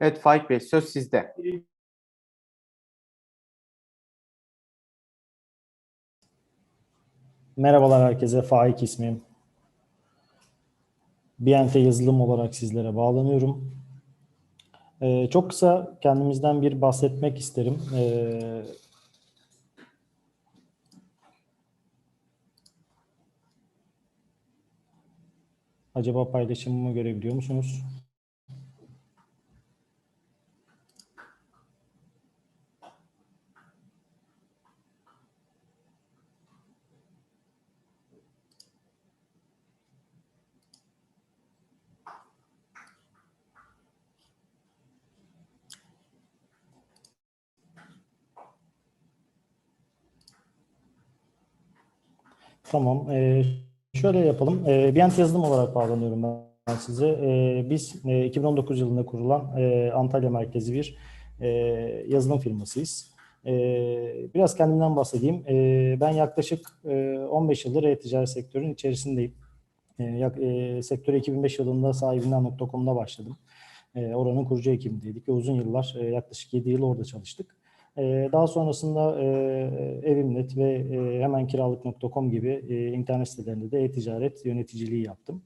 Evet Faik Bey söz sizde. Merhabalar herkese, Faik ismim. BNT yazılım olarak sizlere bağlanıyorum. Ee, çok kısa kendimizden bir bahsetmek isterim. Ee, acaba paylaşımımı görebiliyor musunuz? Tamam. Ee, şöyle yapalım. Ee, BNT yazılım olarak bağlanıyorum ben size. Ee, biz e, 2019 yılında kurulan e, Antalya merkezi bir e, yazılım firmasıyız. E, biraz kendimden bahsedeyim. E, ben yaklaşık e, 15 yıldır e-ticaret sektörünün içerisindeyim. E, yak, e, sektöre 2005 yılında sahibinden.com'da başladım. E, oranın kurucu ekibindeydik ve uzun yıllar, e, yaklaşık 7 yıl orada çalıştık. Ee, Daha sonrasında e, Evimnet ve e, hemen kiralık.com gibi e, internet sitelerinde de e-ticaret yöneticiliği yaptım.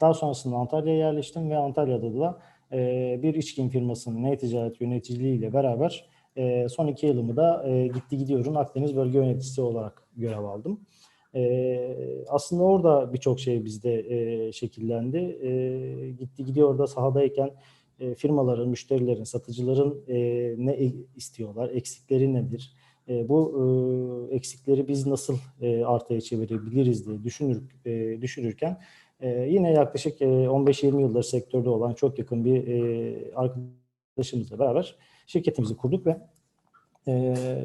Daha sonrasında Antalya'ya yerleştim ve Antalya'da da e, bir içkin firmasının e-ticaret yöneticiliği ile beraber son iki yılımı da gitti gidiyorum Akdeniz Bölge Yöneticisi olarak görev aldım. Aslında orada birçok şey bizde şekillendi. Gitti gidiyor da sahadayken e, firmaların, müşterilerin, satıcıların e, ne e- istiyorlar, eksikleri nedir? Bu eksikleri biz nasıl artıya çevirebiliriz diye düşünür, düşünürken yine yaklaşık e, 15-20 yıldır sektörde olan çok yakın bir arkadaşımızla beraber şirketimizi kurduk ve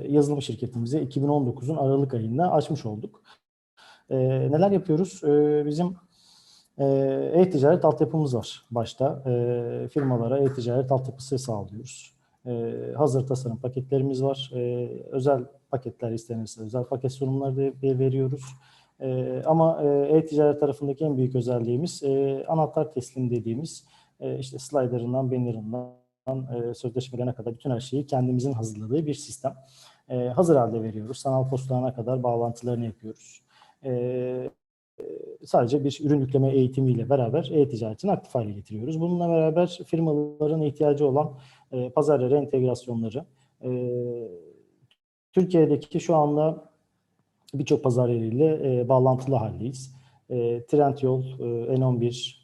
yazılım şirketimizi 2019'un Aralık ayında açmış olduk. Neler yapıyoruz? Bizim E-ticaret altyapımız var başta. E, firmalara e-ticaret altyapısı sağlıyoruz. E, hazır tasarım paketlerimiz var. E, özel paketler istenirse özel paket sunumları da veriyoruz. E, ama e-ticaret tarafındaki en büyük özelliğimiz e, anahtar teslim dediğimiz e, işte slider'ından, banner'ından e, sözleşmelerine kadar bütün her şeyi kendimizin hazırladığı bir sistem. E, hazır halde veriyoruz. Sanal postalarına kadar bağlantılarını yapıyoruz. E, sadece bir ürün yükleme eğitimiyle beraber e-ticaretini aktif hale getiriyoruz. Bununla beraber firmaların ihtiyacı olan e, pazar yeri entegrasyonları, e, Türkiye'deki şu anda birçok pazar yeriyle e, bağlantılı haldeyiz. E, Trendyol, e, N11,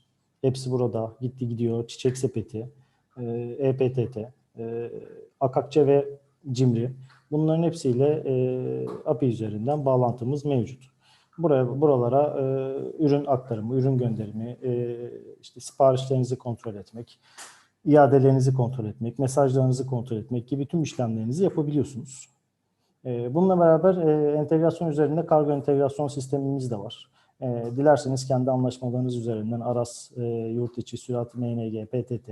hepsi burada, gitti gidiyor, Çiçek Sepeti, e, EPTT, e, Akakçe ve Cimri. Bunların hepsiyle e, API üzerinden bağlantımız mevcut buraya buralara e, ürün aktarımı, ürün gönderimi, e, işte siparişlerinizi kontrol etmek, iadelerinizi kontrol etmek, mesajlarınızı kontrol etmek gibi tüm işlemlerinizi yapabiliyorsunuz. E, bununla beraber e, entegrasyon üzerinde kargo entegrasyon sistemimiz de var. E, dilerseniz kendi anlaşmalarınız üzerinden Aras, e, yurt içi, sürat, MNG, PTT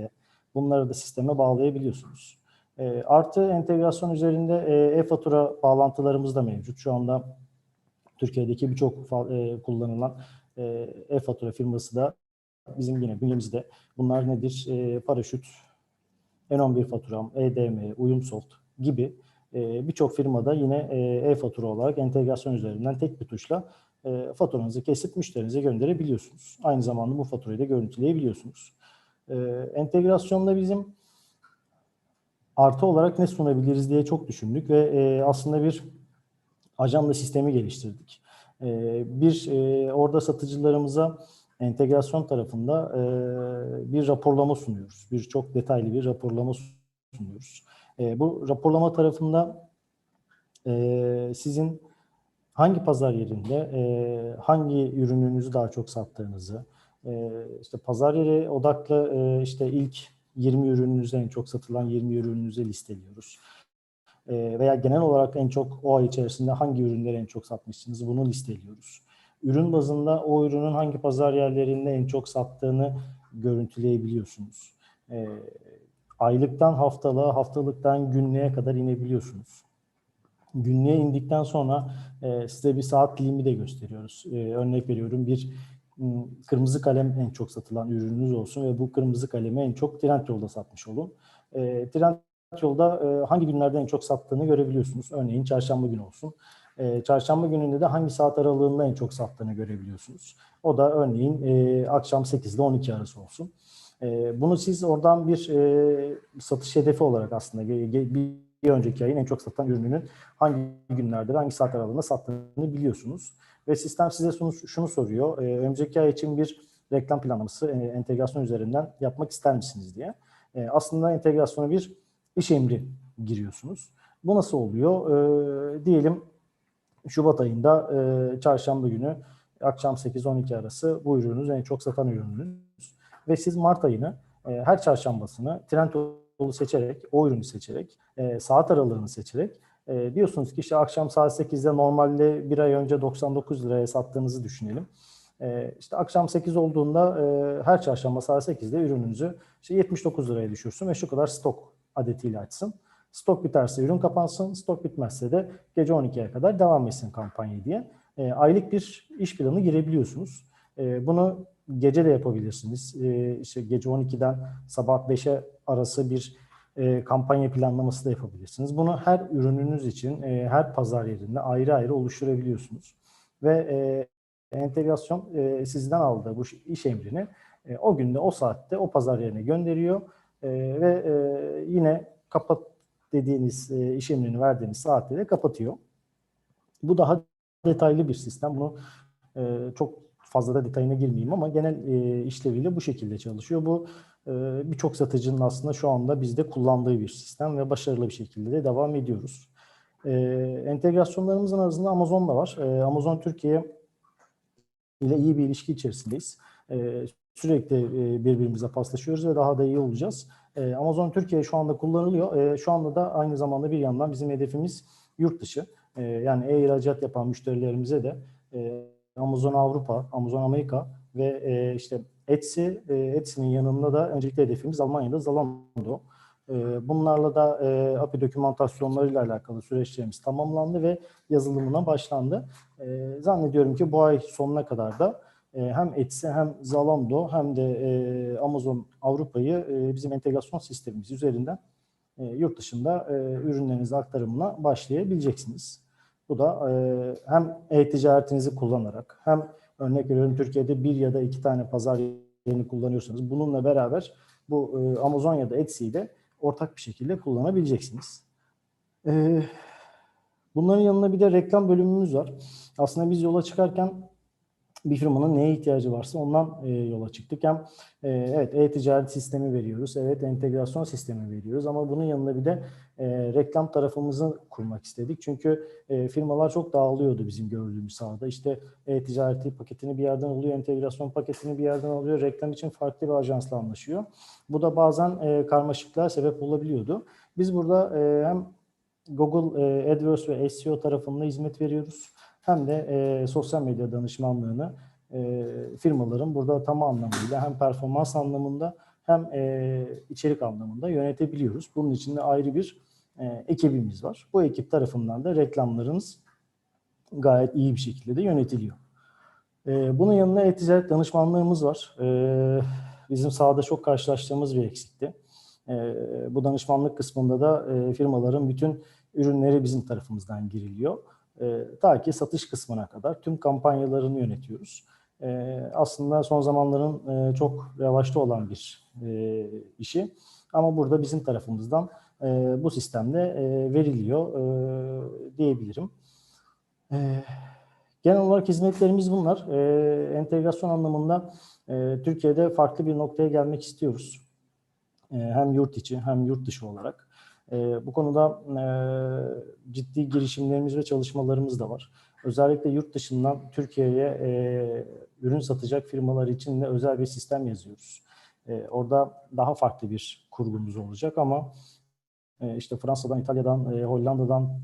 bunları da sisteme bağlayabiliyorsunuz. E, artı entegrasyon üzerinde e, e-fatura bağlantılarımız da mevcut. Şu anda Türkiye'deki birçok e, kullanılan e-fatura firması da bizim yine bünyemizde. Bunlar nedir? E, Paraşüt, N11 faturam, EDM, Uyumsoft gibi e, birçok firmada yine e, e-fatura olarak entegrasyon üzerinden tek bir tuşla e, faturanızı kesip müşterinize gönderebiliyorsunuz. Aynı zamanda bu faturayı da görüntüleyebiliyorsunuz. E, entegrasyonda bizim artı olarak ne sunabiliriz diye çok düşündük ve e, aslında bir ajanda sistemi geliştirdik. Ee, bir e, orada satıcılarımıza entegrasyon tarafında e, bir raporlama sunuyoruz. Bir çok detaylı bir raporlama sunuyoruz. E, bu raporlama tarafında sizin hangi pazar yerinde hangi ürününüzü daha çok sattığınızı, işte pazar yeri odaklı işte ilk 20 ürününüzü en çok satılan 20 ürününüzü listeliyoruz. Ee, veya genel olarak en çok o ay içerisinde hangi ürünleri en çok satmışsınız bunu listeliyoruz. Ürün bazında o ürünün hangi pazar yerlerinde en çok sattığını görüntüleyebiliyorsunuz. E, aylıktan haftalığa, haftalıktan günlüğe kadar inebiliyorsunuz. Günlüğe indikten sonra e, size bir saat dilimi de gösteriyoruz. E, örnek veriyorum bir kırmızı kalem en çok satılan ürününüz olsun ve bu kırmızı kalemi en çok Trendyol'da satmış olun. E, Trendyol'da e, hangi günlerde en çok sattığını görebiliyorsunuz. Örneğin çarşamba günü olsun. E, çarşamba gününde de hangi saat aralığında en çok sattığını görebiliyorsunuz. O da örneğin e, akşam 8 ile 12 arası olsun. E, bunu siz oradan bir e, satış hedefi olarak aslında bir önceki ayın en çok satan ürününün hangi günlerde hangi saat aralığında sattığını biliyorsunuz. Ve sistem size şunu, şunu soruyor. E, önümüzdeki ay için bir reklam planlaması e, entegrasyon üzerinden yapmak ister misiniz diye. E, aslında entegrasyona bir iş emri giriyorsunuz. Bu nasıl oluyor? E, diyelim Şubat ayında e, çarşamba günü akşam 8-12 arası bu ürününüz en çok satan ürününüz. Ve siz Mart ayını e, her çarşambasını Trendyol'u seçerek, o ürünü seçerek, e, saat aralığını seçerek e, diyorsunuz ki işte akşam saat 8'de normalde bir ay önce 99 liraya sattığınızı düşünelim. E, işte akşam 8 olduğunda e, her çarşamba saat 8'de ürününüzü işte 79 liraya düşürsün ve şu kadar stok adetiyle açsın. Stok biterse ürün kapansın, stok bitmezse de gece 12'ye kadar devam etsin kampanya diye. E, aylık bir iş planı girebiliyorsunuz. E, bunu gece de yapabilirsiniz. E, işte gece 12'den sabah 5'e arası bir e, kampanya planlaması da yapabilirsiniz. Bunu her ürününüz için e, her pazar yerinde ayrı ayrı oluşturabiliyorsunuz. Ve e, entegrasyon e, sizden aldığı bu iş emrini e, o günde o saatte o pazar yerine gönderiyor e, ve e, yine kapat dediğiniz e, iş emrini verdiğiniz saatte de kapatıyor. Bu daha detaylı bir sistem. Bunu e, çok fazla da detayına girmeyeyim ama genel e, işleviyle bu şekilde çalışıyor. Bu e, birçok satıcının aslında şu anda bizde kullandığı bir sistem ve başarılı bir şekilde de devam ediyoruz. E, entegrasyonlarımızın arasında Amazon da var. E, Amazon Türkiye ile iyi bir ilişki içerisindeyiz. E, sürekli e, birbirimize paslaşıyoruz ve daha da iyi olacağız. E, Amazon Türkiye şu anda kullanılıyor. E, şu anda da aynı zamanda bir yandan bizim hedefimiz yurt dışı. E, yani e-ihracat yapan müşterilerimize de Amazon Avrupa, Amazon Amerika ve işte Etsy, e, Etsy'nin yanında da öncelikle hedefimiz Almanya'da Zalando. Bunlarla da e, API dokümantasyonlarıyla alakalı süreçlerimiz tamamlandı ve yazılımına başlandı. Zannediyorum ki bu ay sonuna kadar da hem Etsy hem Zalando hem de e, Amazon Avrupa'yı e, bizim entegrasyon sistemimiz üzerinden e, yurt dışında e, ürünlerinizi aktarımına başlayabileceksiniz. Bu da e, hem e-ticaretinizi kullanarak hem örnek veriyorum Türkiye'de bir ya da iki tane pazar yerini kullanıyorsanız bununla beraber bu e, Amazon ya da Etsy'yi de ortak bir şekilde kullanabileceksiniz. E, bunların yanında bir de reklam bölümümüz var. Aslında biz yola çıkarken bir firmanın neye ihtiyacı varsa ondan e, yola çıktık. Hem e, evet e-ticaret sistemi veriyoruz, evet entegrasyon sistemi veriyoruz ama bunun yanında bir de e, reklam tarafımızı kurmak istedik. Çünkü e, firmalar çok dağılıyordu bizim gördüğümüz sahada. İşte e-ticareti paketini bir yerden alıyor, entegrasyon paketini bir yerden alıyor, reklam için farklı bir ajansla anlaşıyor. Bu da bazen e, karmaşıklığa sebep olabiliyordu. Biz burada e, hem Google e, AdWords ve SEO tarafında hizmet veriyoruz hem de e, sosyal medya danışmanlığını e, firmaların burada tam anlamıyla hem performans anlamında hem e, içerik anlamında yönetebiliyoruz. Bunun için de ayrı bir e, ekibimiz var. Bu ekip tarafından da reklamlarımız gayet iyi bir şekilde de yönetiliyor. E, bunun yanında e-ticaret danışmanlığımız var. E, bizim sahada çok karşılaştığımız bir eksikti. E, bu danışmanlık kısmında da e, firmaların bütün ürünleri bizim tarafımızdan giriliyor. E, ta ki satış kısmına kadar tüm kampanyalarını yönetiyoruz. E, aslında son zamanların e, çok revaçta olan bir e, işi. Ama burada bizim tarafımızdan e, bu sistemde e, veriliyor e, diyebilirim. E, genel olarak hizmetlerimiz bunlar. E, entegrasyon anlamında e, Türkiye'de farklı bir noktaya gelmek istiyoruz. E, hem yurt içi hem yurt dışı olarak. E, bu konuda e, ciddi girişimlerimiz ve çalışmalarımız da var. Özellikle yurt dışından Türkiye'ye e, ürün satacak firmalar için de özel bir sistem yazıyoruz. E, orada daha farklı bir kurgumuz olacak ama e, işte Fransa'dan, İtalya'dan, e, Hollanda'dan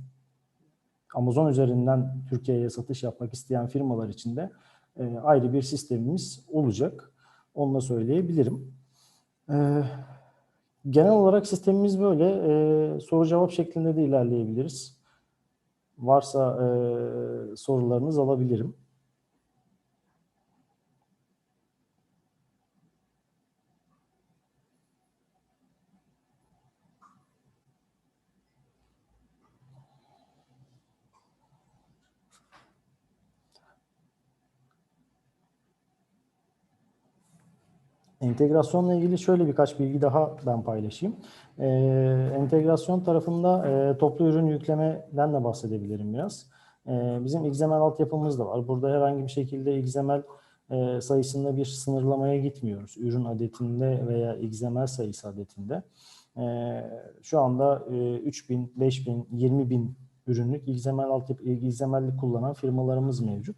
Amazon üzerinden Türkiye'ye satış yapmak isteyen firmalar için de e, ayrı bir sistemimiz olacak. Onu da söyleyebilirim. E, Genel olarak sistemimiz böyle. E, soru cevap şeklinde de ilerleyebiliriz. Varsa e, sorularınız alabilirim. Entegrasyonla ilgili şöyle birkaç bilgi daha ben paylaşayım. Ee, entegrasyon tarafında e, toplu ürün yüklemeden de bahsedebilirim biraz. Ee, bizim XML altyapımız da var. Burada herhangi bir şekilde XML e, sayısında bir sınırlamaya gitmiyoruz. Ürün adetinde veya XML sayısı adetinde. Ee, şu anda e, 3000, 5000, 20000 ürünlük XML altyapı, XML'li kullanan firmalarımız mevcut.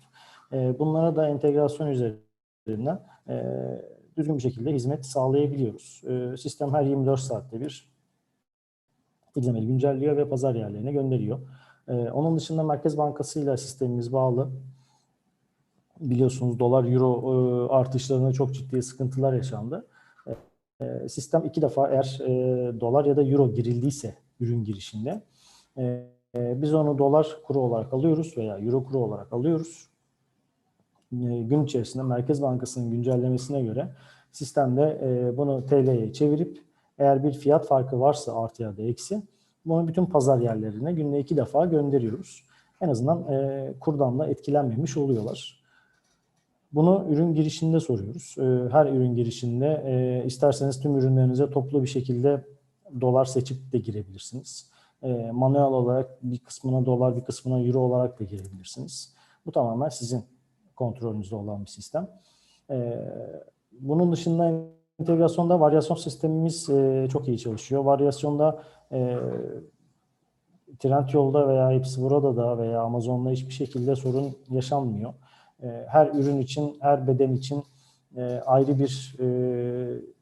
E, bunlara da entegrasyon üzerinden e, düzgün bir şekilde hizmet sağlayabiliyoruz. E, sistem her 24 saatte bir XML'i güncelliyor ve pazar yerlerine gönderiyor. E, onun dışında Merkez Bankası ile sistemimiz bağlı. Biliyorsunuz dolar euro e, artışlarında çok ciddi sıkıntılar yaşandı. E, sistem iki defa eğer e, dolar ya da euro girildiyse ürün girişinde e, biz onu dolar kuru olarak alıyoruz veya euro kuru olarak alıyoruz. E, gün içerisinde Merkez Bankası'nın güncellemesine göre sistemde e, bunu TL'ye çevirip eğer bir fiyat farkı varsa artı ya da eksi bunu bütün pazar yerlerine günde iki defa gönderiyoruz. En azından e, kurdan da etkilenmemiş oluyorlar. Bunu ürün girişinde soruyoruz. Her ürün girişinde isterseniz tüm ürünlerinize toplu bir şekilde dolar seçip de girebilirsiniz. Manuel olarak bir kısmına dolar, bir kısmına euro olarak da girebilirsiniz. Bu tamamen sizin kontrolünüzde olan bir sistem. Bunun dışında entegrasyonda varyasyon sistemimiz çok iyi çalışıyor. Varyasyonda Trendyol'da veya hepsi burada da veya Amazon'da hiçbir şekilde sorun yaşanmıyor. Her ürün için, her beden için ayrı bir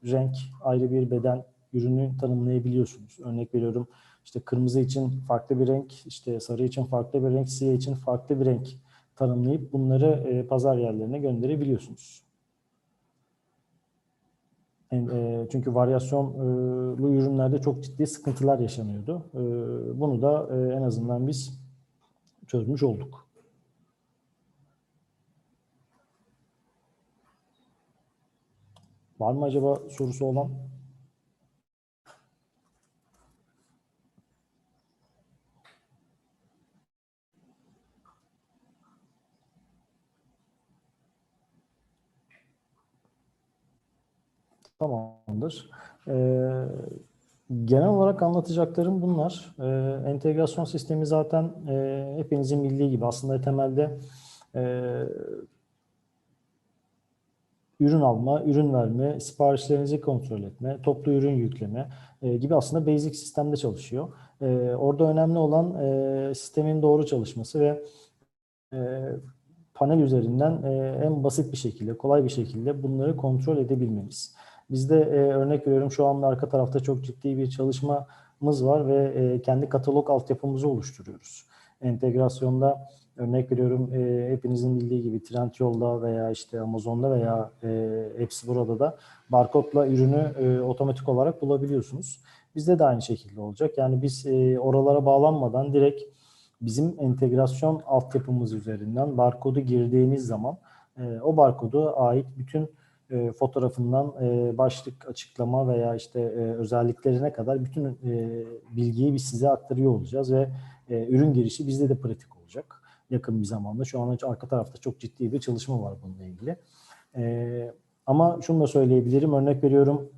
renk, ayrı bir beden ürünü tanımlayabiliyorsunuz. Örnek veriyorum işte kırmızı için farklı bir renk, işte sarı için farklı bir renk, siyah için farklı bir renk tanımlayıp bunları e, pazar yerlerine gönderebiliyorsunuz. E, çünkü varyasyonlu ürünlerde çok ciddi sıkıntılar yaşanıyordu. E, bunu da e, en azından biz çözmüş olduk. Var mı acaba sorusu olan? Tamamdır. Ee, genel olarak anlatacaklarım bunlar. Ee, entegrasyon sistemi zaten e, hepinizin bildiği gibi aslında temelde e, ürün alma, ürün verme, siparişlerinizi kontrol etme, toplu ürün yükleme e, gibi aslında basic sistemde çalışıyor. E, orada önemli olan e, sistemin doğru çalışması ve e, panel üzerinden e, en basit bir şekilde, kolay bir şekilde bunları kontrol edebilmemiz. Bizde e, örnek veriyorum şu anda arka tarafta çok ciddi bir çalışmamız var ve e, kendi katalog altyapımızı oluşturuyoruz. Entegrasyonda örnek veriyorum e, hepinizin bildiği gibi Trendyol'da veya işte Amazon'da veya e, hepsi burada da barkodla ürünü e, otomatik olarak bulabiliyorsunuz. Bizde de aynı şekilde olacak. Yani biz e, oralara bağlanmadan direkt bizim entegrasyon altyapımız üzerinden barkodu girdiğiniz zaman e, o barkodu ait bütün e, fotoğrafından e, başlık açıklama veya işte e, özelliklerine kadar bütün e, bilgiyi biz size aktarıyor olacağız ve e, ürün girişi bizde de pratik olacak yakın bir zamanda. Şu an arka tarafta çok ciddi bir çalışma var bununla ilgili. E, ama şunu da söyleyebilirim. Örnek veriyorum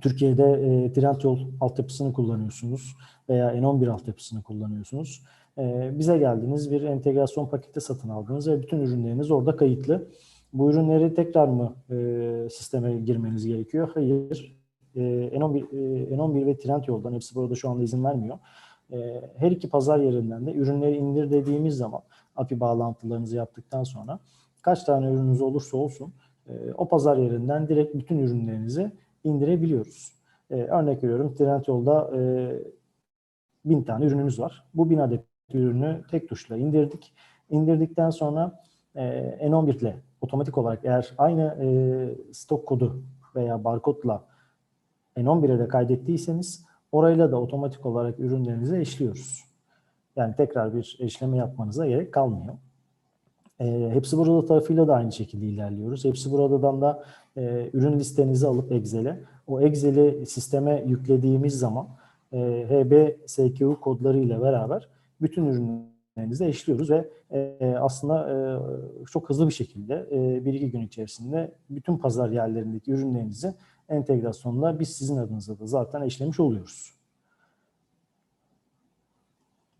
Türkiye'de e, Trendyol altyapısını kullanıyorsunuz veya N11 altyapısını kullanıyorsunuz. E, bize geldiniz bir entegrasyon paketi satın aldınız ve bütün ürünleriniz orada kayıtlı. Bu ürünleri tekrar mı e, sisteme girmeniz gerekiyor? Hayır. E, N11, e, N11 ve Trendyol'dan hepsi burada şu anda izin vermiyor. E, her iki pazar yerinden de ürünleri indir dediğimiz zaman API bağlantılarınızı yaptıktan sonra kaç tane ürününüz olursa olsun e, o pazar yerinden direkt bütün ürünlerinizi indirebiliyoruz. E, örnek veriyorum Trendyol'da e, bin tane ürünümüz var. Bu bin adet ürünü tek tuşla indirdik. İndirdikten sonra e, N11 ile otomatik olarak eğer aynı e, stok kodu veya barkodla N11'e de kaydettiyseniz orayla da otomatik olarak ürünlerinizi eşliyoruz. Yani tekrar bir eşleme yapmanıza gerek kalmıyor. E, hepsi burada tarafıyla da aynı şekilde ilerliyoruz. Hepsi buradan da e, ürün listenizi alıp Excel'e, o Excel'i sisteme yüklediğimiz zaman e, HB SKU kodları ile beraber bütün ürünleri ürünlerinizle eşliyoruz ve e, aslında e, çok hızlı bir şekilde e, bir iki gün içerisinde bütün pazar yerlerindeki ürünlerinizi entegrasyonla biz sizin adınıza da zaten eşlemiş oluyoruz.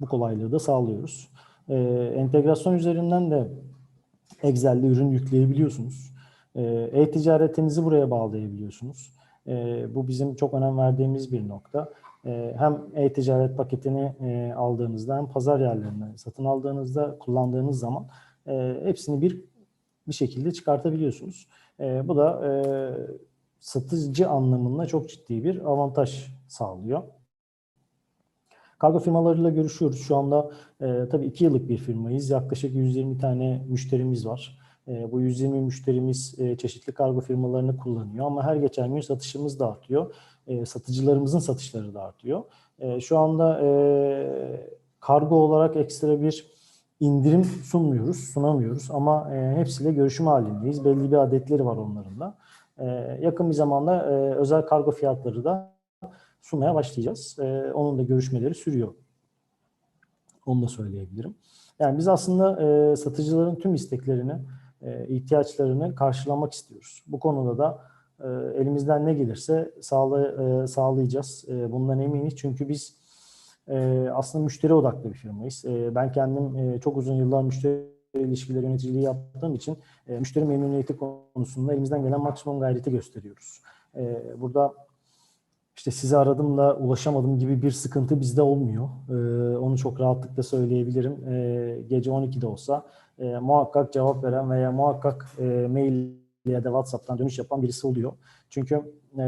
Bu kolaylığı da sağlıyoruz. E, entegrasyon üzerinden de Excel'de ürün yükleyebiliyorsunuz. E, E-ticaretinizi buraya bağlayabiliyorsunuz. E, bu bizim çok önem verdiğimiz bir nokta. E, hem e-ticaret paketini e, aldığınızda hem pazar yerlerinden satın aldığınızda kullandığınız zaman e, hepsini bir bir şekilde çıkartabiliyorsunuz. E, bu da satıcı anlamında çok ciddi bir avantaj sağlıyor. Kargo firmalarıyla görüşüyoruz. Şu anda e, tabii iki yıllık bir firmayız. Yaklaşık 120 tane müşterimiz var. E, bu 120 müşterimiz e, çeşitli kargo firmalarını kullanıyor ama her geçen gün satışımız da artıyor. E, satıcılarımızın satışları da artıyor. E, şu anda e, kargo olarak ekstra bir indirim sunmuyoruz, sunamıyoruz ama e, hepsiyle görüşüm halindeyiz. Belli bir adetleri var onların da. Yakın bir zamanda özel kargo fiyatları da sunmaya başlayacağız. Onun da görüşmeleri sürüyor. Onu da söyleyebilirim. Yani biz aslında satıcıların tüm isteklerini, ihtiyaçlarını karşılamak istiyoruz. Bu konuda da e, elimizden ne gelirse sağla, e, sağlayacağız. E, bundan eminiz çünkü biz e, aslında müşteri odaklı bir firmayız. E, ben kendim e, çok uzun yıllar müşteri ilişkileri yöneticiliği yaptığım için müşteri memnuniyeti konusunda elimizden gelen maksimum gayreti gösteriyoruz. Burada işte sizi aradım da ulaşamadım gibi bir sıkıntı bizde olmuyor. Ee, onu çok rahatlıkla söyleyebilirim. Ee, gece 12'de olsa muhakkak cevap veren veya muhakkak mail ya da WhatsApp'tan dönüş yapan birisi oluyor. Çünkü e,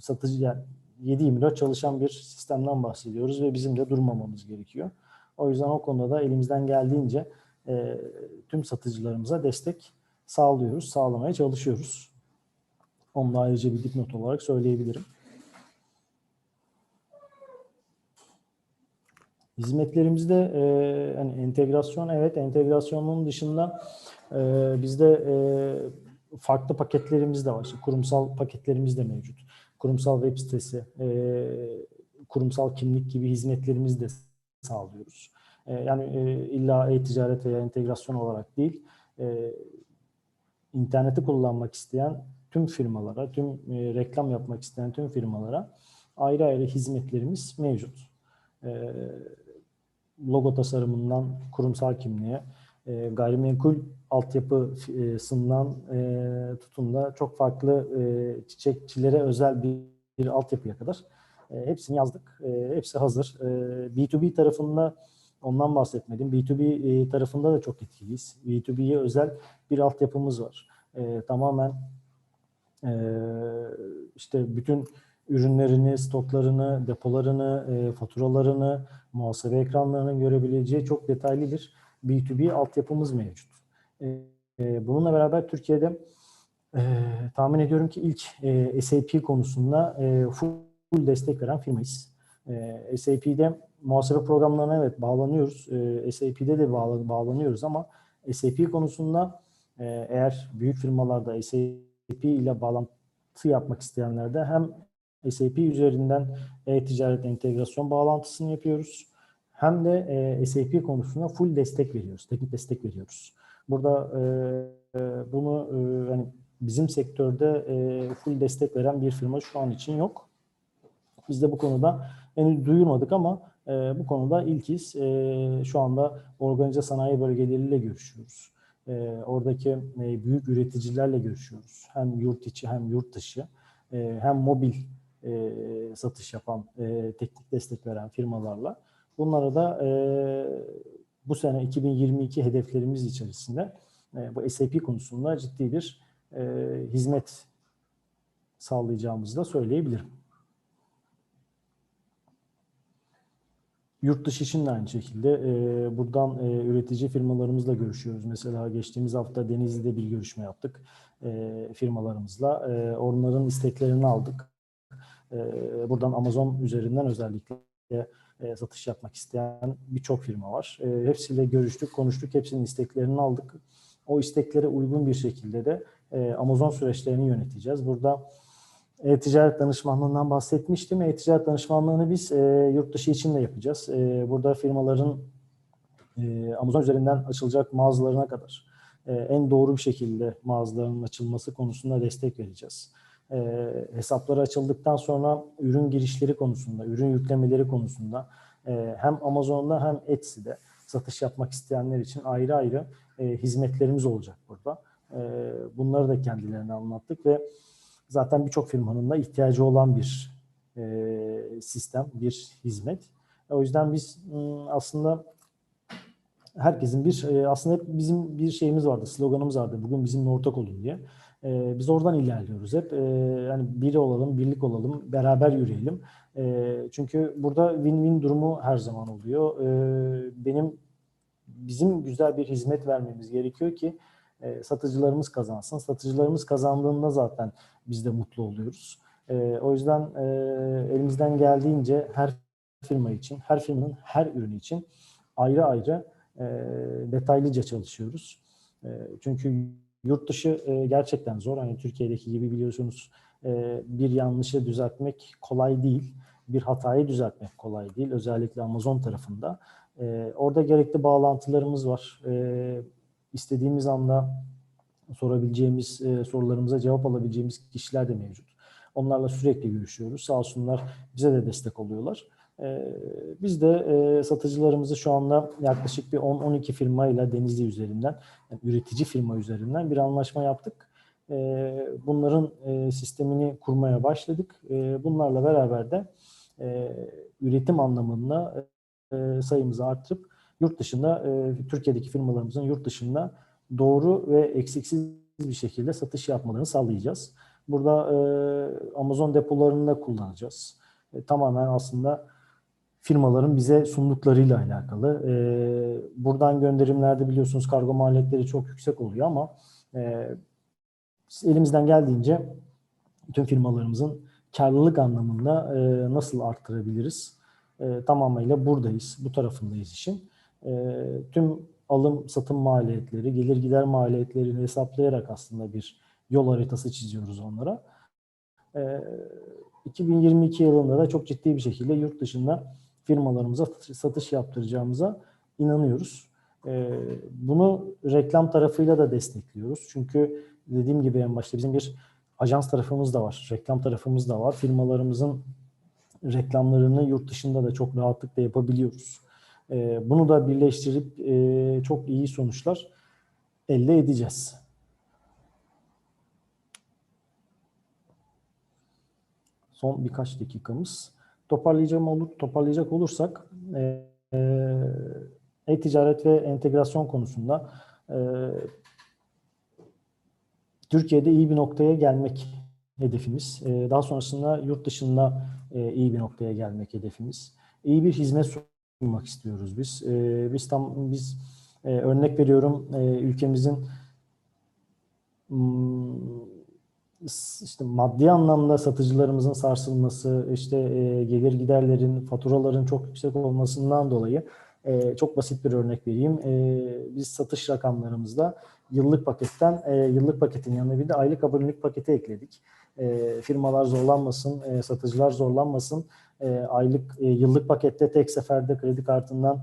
satıcı yani 7-24 çalışan bir sistemden bahsediyoruz ve bizim de durmamamız gerekiyor. O yüzden o konuda da elimizden geldiğince e, tüm satıcılarımıza destek sağlıyoruz, sağlamaya çalışıyoruz. Onu da ayrıca bir dipnot olarak söyleyebilirim. Hizmetlerimizde e, hani entegrasyon evet entegrasyonun dışında e, bizde e, farklı paketlerimiz de var. İşte kurumsal paketlerimiz de mevcut. Kurumsal web sitesi, e, kurumsal kimlik gibi hizmetlerimizi de sağlıyoruz. E, yani illa e-ticaret veya entegrasyon olarak değil, interneti kullanmak isteyen tüm firmalara, tüm reklam yapmak isteyen tüm firmalara ayrı ayrı hizmetlerimiz mevcut. E, logo tasarımından kurumsal kimliğe, e, gayrimenkul altyapısından e, tutun da çok farklı e, çiçekçilere özel bir, bir altyapıya kadar e, hepsini yazdık. E, hepsi hazır. E, B2B tarafında ondan bahsetmedim. B2B e, tarafında da çok etkiliyiz. B2B'ye özel bir altyapımız var. E, tamamen e, işte bütün ürünlerini, stoklarını, depolarını, e, faturalarını, muhasebe ekranlarını görebileceği çok detaylı bir B2B altyapımız mevcut. E, e, bununla beraber Türkiye'de e, tahmin ediyorum ki ilk e, SAP konusunda e, full destek veren firmayız. E, SAP'de muhasebe programlarına evet bağlanıyoruz. SAP'de de bağla, bağlanıyoruz ama SAP konusunda eğer büyük firmalarda SAP ile bağlantı yapmak isteyenlerde hem SAP üzerinden e-ticaret entegrasyon bağlantısını yapıyoruz. Hem de SAP konusunda full destek veriyoruz, teknik destek veriyoruz. Burada e, e, bunu e, hani bizim sektörde e, full destek veren bir firma şu an için yok. Biz de bu konuda henüz duyurmadık ama e, bu konuda ilkiz. E, şu anda organize sanayi bölgeleriyle görüşüyoruz. E, oradaki e, büyük üreticilerle görüşüyoruz. Hem yurt içi hem yurt dışı. E, hem mobil e, satış yapan, e, teknik destek veren firmalarla. Bunlara da e, bu sene 2022 hedeflerimiz içerisinde e, bu SAP konusunda ciddi bir e, hizmet sağlayacağımızı da söyleyebilirim. Yurt dışı için de aynı şekilde e, buradan üretici firmalarımızla görüşüyoruz. Mesela geçtiğimiz hafta Denizli'de bir görüşme yaptık firmalarımızla. E, onların isteklerini aldık. Buradan Amazon üzerinden özellikle e, satış yapmak isteyen birçok firma var. E, hepsiyle görüştük, konuştuk, hepsinin isteklerini aldık. O isteklere uygun bir şekilde de e, Amazon süreçlerini yöneteceğiz. Burada e-ticaret danışmanlığından bahsetmiştim. E-ticaret danışmanlığını biz e, yurt dışı için de yapacağız. E, burada firmaların e, Amazon üzerinden açılacak mağazalarına kadar e, en doğru bir şekilde mağazaların açılması konusunda destek vereceğiz. E, hesapları açıldıktan sonra ürün girişleri konusunda, ürün yüklemeleri konusunda e, hem Amazon'da hem Etsy'de satış yapmak isteyenler için ayrı ayrı e, hizmetlerimiz olacak burada. E, bunları da kendilerine anlattık ve zaten birçok firmanın da ihtiyacı olan bir e, sistem, bir hizmet. O yüzden biz ım, aslında herkesin bir e, aslında hep bizim bir şeyimiz vardı, sloganımız vardı. Bugün bizimle ortak olun diye. E, biz oradan ilerliyoruz hep. E, yani biri olalım, birlik olalım, beraber yürüyelim. Çünkü burada win-win durumu her zaman oluyor. Benim bizim güzel bir hizmet vermemiz gerekiyor ki satıcılarımız kazansın. Satıcılarımız kazandığında zaten biz de mutlu oluyoruz. O yüzden elimizden geldiğince her firma için, her firmanın her ürünü için ayrı ayrı detaylıca çalışıyoruz. Çünkü yurt dışı gerçekten zor. Hani Türkiye'deki gibi biliyorsunuz bir yanlışı düzeltmek kolay değil. Bir hatayı düzeltmek kolay değil. Özellikle Amazon tarafında. Orada gerekli bağlantılarımız var. E, istediğimiz anda sorabileceğimiz sorularımıza cevap alabileceğimiz kişiler de mevcut. Onlarla sürekli görüşüyoruz. Sağ olsunlar bize de destek oluyorlar. E, biz de e, satıcılarımızı şu anda yaklaşık bir 10-12 firmayla Denizli üzerinden, yani üretici firma üzerinden bir anlaşma yaptık. E, bunların e, sistemini kurmaya başladık. E, bunlarla beraber de e, üretim anlamında sayımızı arttırıp yurt dışında, Türkiye'deki firmalarımızın yurt dışında doğru ve eksiksiz bir şekilde satış yapmalarını sağlayacağız. Burada Amazon depolarını da kullanacağız. Tamamen aslında firmaların bize sunduklarıyla alakalı. E, buradan gönderimlerde biliyorsunuz kargo maliyetleri çok yüksek oluyor ama e, elimizden geldiğince tüm firmalarımızın karlılık anlamında e, nasıl arttırabiliriz? E, tamamıyla buradayız, bu tarafındayız işin. E, tüm alım satım maliyetleri, gelir gider maliyetlerini hesaplayarak aslında bir yol haritası çiziyoruz onlara. E, 2022 yılında da çok ciddi bir şekilde yurt dışında firmalarımıza satış yaptıracağımıza inanıyoruz. E, bunu reklam tarafıyla da destekliyoruz. Çünkü dediğim gibi en başta bizim bir ajans tarafımız da var, reklam tarafımız da var. Firmalarımızın reklamlarını yurt dışında da çok rahatlıkla yapabiliyoruz. E, bunu da birleştirip e, çok iyi sonuçlar elde edeceğiz. Son birkaç dakikamız. Toparlayacağım olur, toparlayacak olursak e-ticaret ve entegrasyon konusunda e, Türkiye'de iyi bir noktaya gelmek hedefimiz. E, daha sonrasında yurt dışında e, iyi bir noktaya gelmek hedefimiz. İyi bir hizmet sunmak istiyoruz biz. E, biz tam biz e, örnek veriyorum e, ülkemizin m, işte maddi anlamda satıcılarımızın sarsılması, işte e, gelir giderlerin, faturaların çok yüksek olmasından dolayı e, çok basit bir örnek vereyim. E, biz satış rakamlarımızda yıllık paketten, yıllık paketin yanına bir de aylık abonelik paketi ekledik. Firmalar zorlanmasın, satıcılar zorlanmasın. Aylık, yıllık pakette tek seferde kredi kartından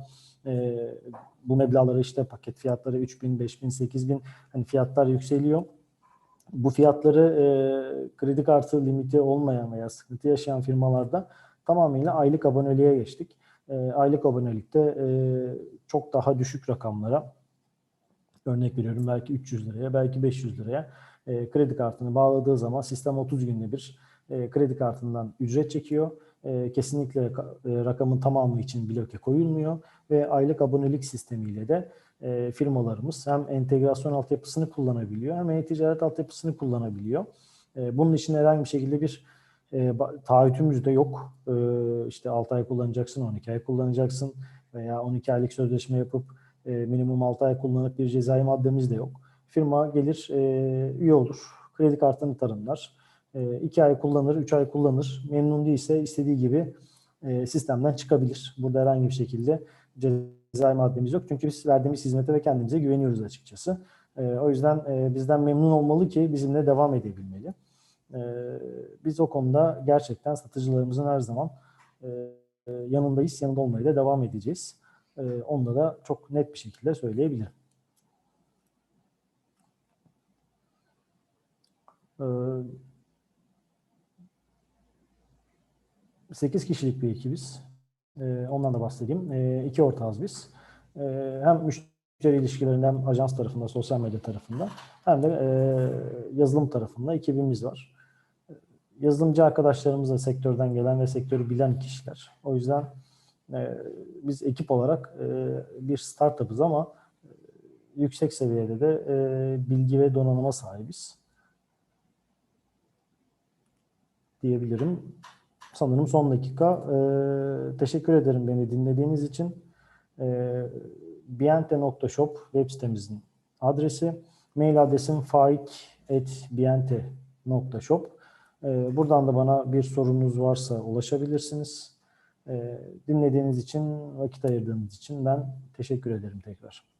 bu meblağları işte paket fiyatları 3 bin, 5 bin, 8 bin hani fiyatlar yükseliyor bu fiyatları e, kredi kartı limiti olmayan veya sıkıntı yaşayan firmalarda tamamıyla aylık aboneliğe geçtik. E, aylık abonelikte e, çok daha düşük rakamlara örnek veriyorum belki 300 liraya belki 500 liraya e, kredi kartını bağladığı zaman sistem 30 günde bir e, kredi kartından ücret çekiyor. E, kesinlikle e, rakamın tamamı için bloke koyulmuyor ve aylık abonelik sistemiyle de e, firmalarımız hem entegrasyon altyapısını kullanabiliyor hem e-ticaret altyapısını kullanabiliyor. E, bunun için herhangi bir şekilde bir e, taahhütümüz de yok. E, işte 6 ay kullanacaksın, 12 ay kullanacaksın veya 12 aylık sözleşme yapıp e, minimum 6 ay kullanıp bir cezai maddemiz de yok. Firma gelir, e, üye olur, kredi kartını tanımlar. 2 e, ay kullanır, 3 ay kullanır. Memnun değilse istediği gibi sistemden çıkabilir. Burada herhangi bir şekilde cezai maddemiz yok. Çünkü biz verdiğimiz hizmete ve kendimize güveniyoruz açıkçası. E, o yüzden e, bizden memnun olmalı ki bizimle devam edebilmeli. E, biz o konuda gerçekten satıcılarımızın her zaman e, yanındayız. Yanında olmaya da devam edeceğiz. E, onda da çok net bir şekilde söyleyebilirim. E, 8 kişilik bir ekibiz. E, ondan da bahsedeyim. E, iki ortağız biz. E, hem müşteri ilişkilerinde hem ajans tarafında, sosyal medya tarafında hem de e, yazılım tarafında ekibimiz var. Yazılımcı arkadaşlarımız da sektörden gelen ve sektörü bilen kişiler. O yüzden e, biz ekip olarak e, bir startup'ız ama yüksek seviyede de bilgi ve donanıma sahibiz. Diyebilirim. Sanırım son dakika. E, teşekkür ederim beni dinlediğiniz için. E, Biente.shop web sitemizin adresi. Mail adresim faik.biente.shop. E, buradan da bana bir sorunuz varsa ulaşabilirsiniz. E, dinlediğiniz için, vakit ayırdığınız için ben teşekkür ederim tekrar.